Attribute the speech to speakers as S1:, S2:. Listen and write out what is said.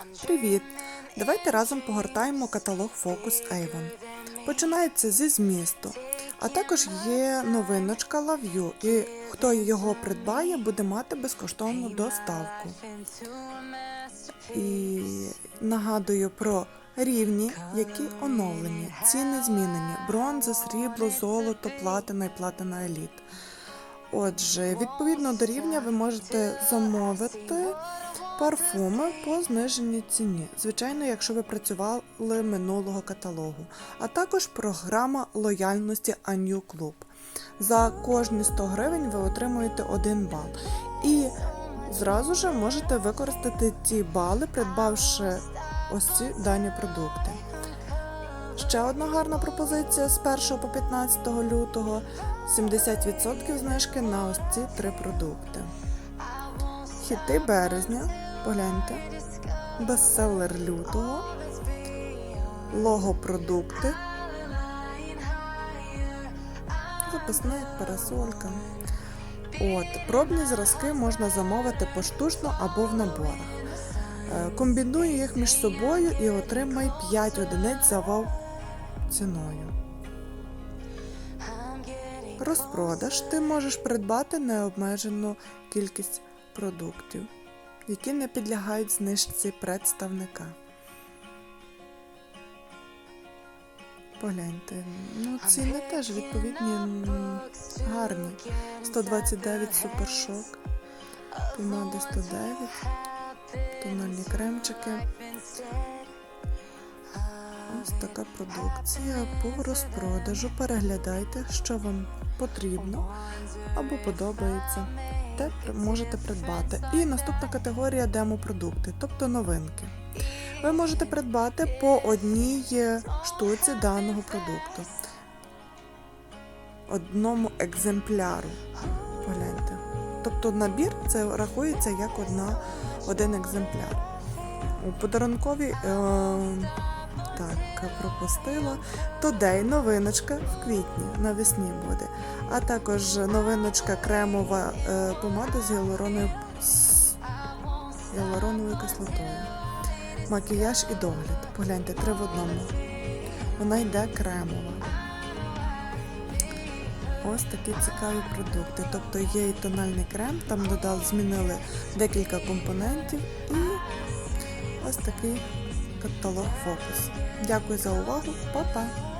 S1: Привіт! Давайте разом погортаємо каталог Focus Avon. Починається зі змісту, а також є новиночка Love You, і хто його придбає, буде мати безкоштовну доставку. І нагадую про рівні, які оновлені, ціни змінені: бронза, срібло, золото, платина і платина еліт. Отже, відповідно до рівня ви можете замовити парфуми по зниженій ціні. Звичайно, якщо ви працювали минулого каталогу, а також програма лояльності Аню Клуб. За кожні 100 гривень ви отримуєте 1 бал. І зразу ж можете використати ці бали, придбавши ось ці дані продукти. Ще одна гарна пропозиція з 1 по 15 лютого 70% знижки на ось ці три продукти. Хіти березня, погляньте, бестселер лютого, логопродукти, записник, парасолька. От, пробні зразки можна замовити поштучно або в наборах. Е, Комбінуй їх між собою і отримай 5 одиниць за вау ціною. Розпродаж ти можеш придбати необмежену кількість продуктів, які не підлягають знижці представника. Погляньте, ну ціни теж відповідні гарні. 129 супершок, помади 109, тональні кремчики. Ось така продукція по розпродажу. Переглядайте, що вам потрібно або подобається. Те можете придбати. І наступна категорія демо-продукти, тобто новинки. Ви можете придбати по одній штуці даного продукту. Одному екземпляру. Погляньте. Тобто набір це рахується як одна, один екземпляр. У подарунковій. Е- так, пропустила. Today новиночка в квітні, навесні буде. А також новиночка кремова е, помада з гіалуроною з гіалуроновою кислотою. Макіяж і догляд. Погляньте, три в одному. Вона йде кремова. Ось такі цікаві продукти. Тобто є і тональний крем, там додали, змінили декілька компонентів і ось такий каталог фокус. Дякую за увагу, па-па!